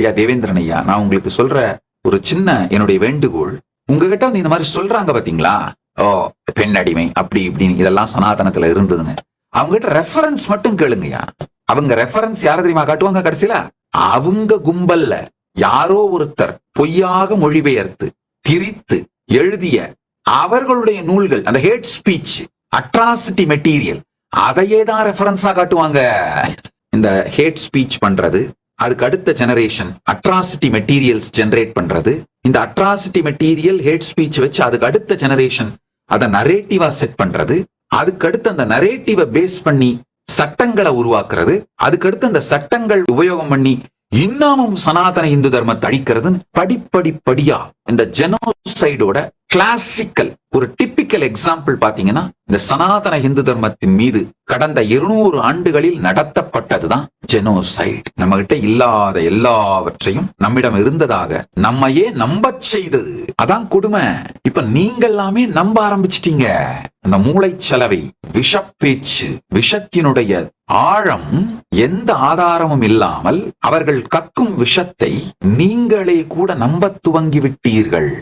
ஐயா தேவேந்திரன் ஐயா நான் உங்களுக்கு சொல்ற ஒரு சின்ன என்னுடைய வேண்டுகோள். உங்ககிட்ட வந்து இந்த மாதிரி சொல்றாங்க பாத்தீங்களா? ஓ பெண் அடிமை அப்படி இப்படின்னு இதெல்லாம் சனாதனத்துல இருந்ததுன்னு. அவங்க கிட்ட ரெஃபரன்ஸ் மட்டும் கேளுங்கய்யா அவங்க ரெஃபரன்ஸ் யார தெரியுமா காட்டுவாங்க கடைசியில? அவங்க கும்பல்ல யாரோ ஒருத்தர் பொய்யாக மொழிபெயர்த்து திரித்து எழுதிய அவர்களுடைய நூல்கள் அந்த ஹேட் ஸ்பீச் அட்ராசிட்டி மெட்டீரியல் அதையே தான் ரெஃபரன்ஸா காட்டுவாங்க. இந்த ஹேட் ஸ்பீச் பண்றது அதுக்கு அடுத்த ஜெனரேஷன் அட்ராசிட்டி மெட்டீரியல்ஸ் ஜெனரேட் பண்றது. இந்த அட்ராசிட்டி மெட்டீரியல் ஹேட் ஸ்பீச் வச்சு அதுக்கு அடுத்த ஜெனரேஷன் அதை நரேட்டிவா செட் பண்றது. அதுக்கடுத்து அந்த நரேட்டிவை பேஸ் பண்ணி சட்டங்களை உருவாக்குறது. அதுக்கடுத்து அந்த சட்டங்கள் உபயோகம் பண்ணி இன்னமும் சனாதன இந்து தர்மத்தை அழிக்கிறதுன்னு படிப்படி படியா இந்த ஜெனோசைடோட கிளாசிக்கல் ஒரு டிப்பிக்கல் எக்ஸாம்பிள் பாத்தீங்கன்னா இந்த சனாதன இந்து தர்மத்தின் மீது கடந்த இருநூறு ஆண்டுகளில் நடத்தப்பட்டதுதான் ஜெனோசைட் நம்ம கிட்ட இல்லாத எல்லாவற்றையும் நம்மிடம் இருந்ததாக நம்மையே நம்பச் செய்தது. அதான் கொடுமை. இப்ப நீங்க எல்லாமே நம்ப ஆரம்பிச்சிட்டீங்க. அந்த மூளைச்சலவை விஷப்பேச்சு விஷத்தினுடைய ஆழம் எந்த ஆதாரமும் இல்லாமல் அவர்கள் கக்கும் விஷத்தை நீங்களே கூட நம்ப துவங்கி விட்டீர்கள்.